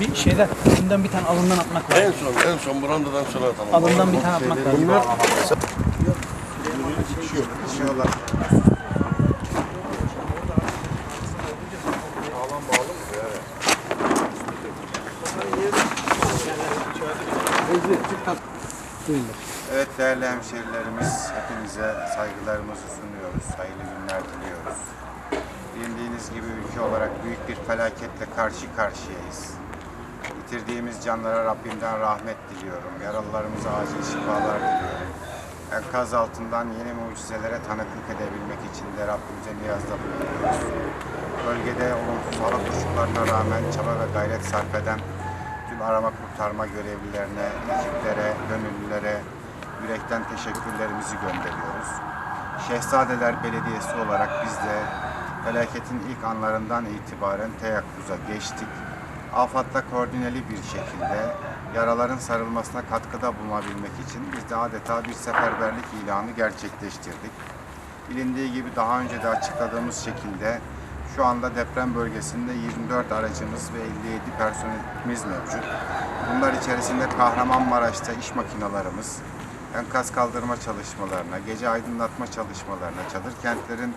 Bir şeyden, önden bir tane alından atmak En lazım. son, en son brandadan sonra atalım. Alından bir tane atmak lazım. Evet değerli hemşerilerimiz, hepinize saygılarımızı sunuyoruz. Hayırlı günler diliyoruz. Bildiğiniz gibi ülke olarak büyük bir felaketle karşı karşıyayız. Yitirdiğimiz canlara Rabbimden rahmet diliyorum. Yaralılarımıza acil şifalar diliyorum. Enkaz altından yeni mucizelere tanıklık edebilmek için de Rabbimize niyazda bulunuyoruz. Bölgede olumsuz hava koşullarına rağmen çaba ve gayret sarf eden tüm arama kurtarma görevlilerine, ekiplere, gönüllülere yürekten teşekkürlerimizi gönderiyoruz. Şehzadeler Belediyesi olarak biz de felaketin ilk anlarından itibaren teyakkuza geçtik. AFAD'la koordineli bir şekilde yaraların sarılmasına katkıda bulunabilmek için biz de adeta bir seferberlik ilanı gerçekleştirdik. Bilindiği gibi daha önce de açıkladığımız şekilde şu anda deprem bölgesinde 24 aracımız ve 57 personelimiz mevcut. Bunlar içerisinde Kahramanmaraş'ta iş makinalarımız, enkaz kaldırma çalışmalarına, gece aydınlatma çalışmalarına, çadır kentlerin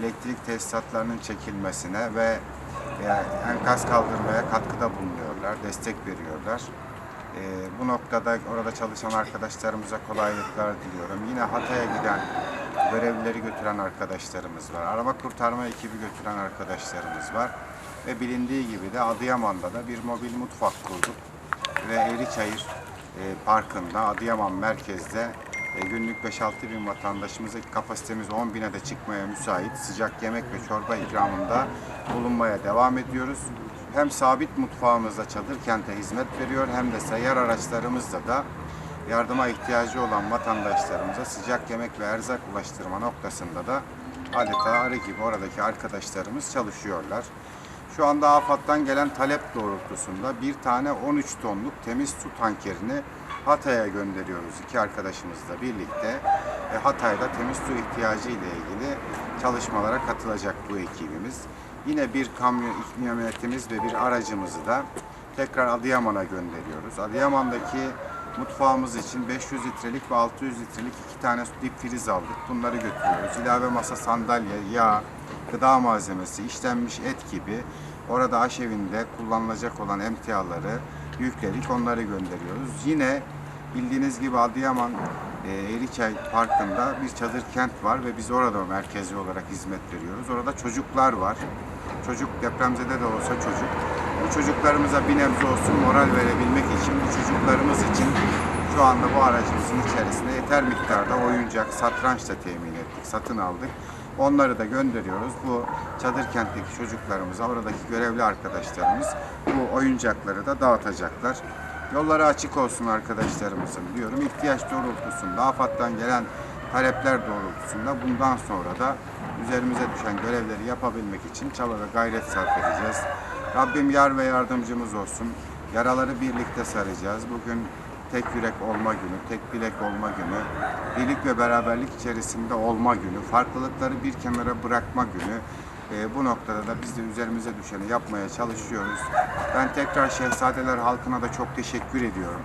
elektrik tesisatlarının çekilmesine ve e, enkaz kaldırmaya katkıda bulunuyorlar, destek veriyorlar. E, bu noktada orada çalışan arkadaşlarımıza kolaylıklar diliyorum. Yine Hatay'a giden görevlileri götüren arkadaşlarımız var. Arama kurtarma ekibi götüren arkadaşlarımız var. Ve bilindiği gibi de Adıyaman'da da bir mobil mutfak kurduk. Ve Eğriçayır e, Parkı'nda Adıyaman merkezde günlük 5-6 bin vatandaşımıza kapasitemiz 10 bine de çıkmaya müsait sıcak yemek ve çorba ikramında bulunmaya devam ediyoruz. Hem sabit mutfağımızda çadır kente hizmet veriyor hem de seyyar araçlarımızda da yardıma ihtiyacı olan vatandaşlarımıza sıcak yemek ve erzak ulaştırma noktasında da adeta arı gibi oradaki arkadaşlarımız çalışıyorlar. Şu anda AFAD'dan gelen talep doğrultusunda bir tane 13 tonluk temiz su tankerini Hatay'a gönderiyoruz iki arkadaşımızla birlikte. Ve Hatay'da temiz su ihtiyacı ile ilgili çalışmalara katılacak bu ekibimiz. Yine bir kamyon kamyonetimiz ve bir aracımızı da tekrar Adıyaman'a gönderiyoruz. Adıyaman'daki mutfağımız için 500 litrelik ve 600 litrelik iki tane dip friz aldık. Bunları götürüyoruz. İlave masa sandalye, yağ, gıda malzemesi, işlenmiş et gibi orada aşevinde kullanılacak olan emtiaları yükledik. Onları gönderiyoruz. Yine bildiğiniz gibi Adıyaman e, Eğriçay Parkı'nda bir çadır kent var ve biz orada merkezi olarak hizmet veriyoruz. Orada çocuklar var. Çocuk depremzede de olsa çocuk. Bu çocuklarımıza bir nebze olsun moral verebilmek için bu çocuklarımız için şu anda bu aracımızın içerisinde yeter miktarda oyuncak, satranç da temin ettik, satın aldık. Onları da gönderiyoruz. Bu çadır kentteki çocuklarımıza, oradaki görevli arkadaşlarımız bu oyuncakları da dağıtacaklar. Yolları açık olsun arkadaşlarımızın diyorum. İhtiyaç doğrultusunda, AFAD'dan gelen talepler doğrultusunda bundan sonra da üzerimize düşen görevleri yapabilmek için çaba ve gayret sarf edeceğiz. Rabbim yar ve yardımcımız olsun. Yaraları birlikte saracağız. Bugün tek yürek olma günü, tek bilek olma günü, birlik ve beraberlik içerisinde olma günü, farklılıkları bir kenara bırakma günü. Ee, bu noktada da biz de üzerimize düşeni yapmaya çalışıyoruz. Ben tekrar Şehzadeler halkına da çok teşekkür ediyorum.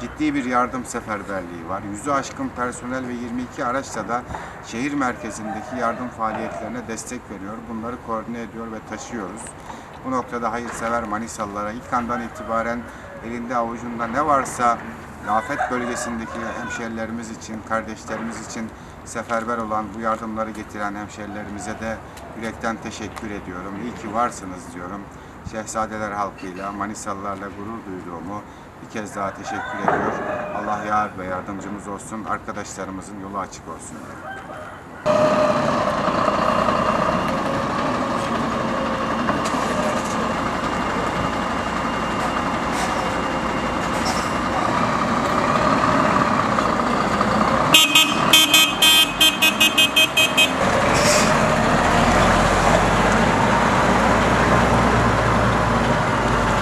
Ciddi bir yardım seferberliği var. Yüzü aşkın personel ve 22 araçla da şehir merkezindeki yardım faaliyetlerine destek veriyor. Bunları koordine ediyor ve taşıyoruz. Bu noktada hayırsever Manisalılara ilk andan itibaren elinde avucunda ne varsa afet bölgesindeki hemşerilerimiz için, kardeşlerimiz için seferber olan bu yardımları getiren hemşerilerimize de yürekten teşekkür ediyorum. İyi ki varsınız diyorum. Şehzadeler halkıyla, Manisalılarla gurur duyduğumu bir kez daha teşekkür ediyor. Allah yar ve yardımcımız olsun. Arkadaşlarımızın yolu açık olsun. diyorum.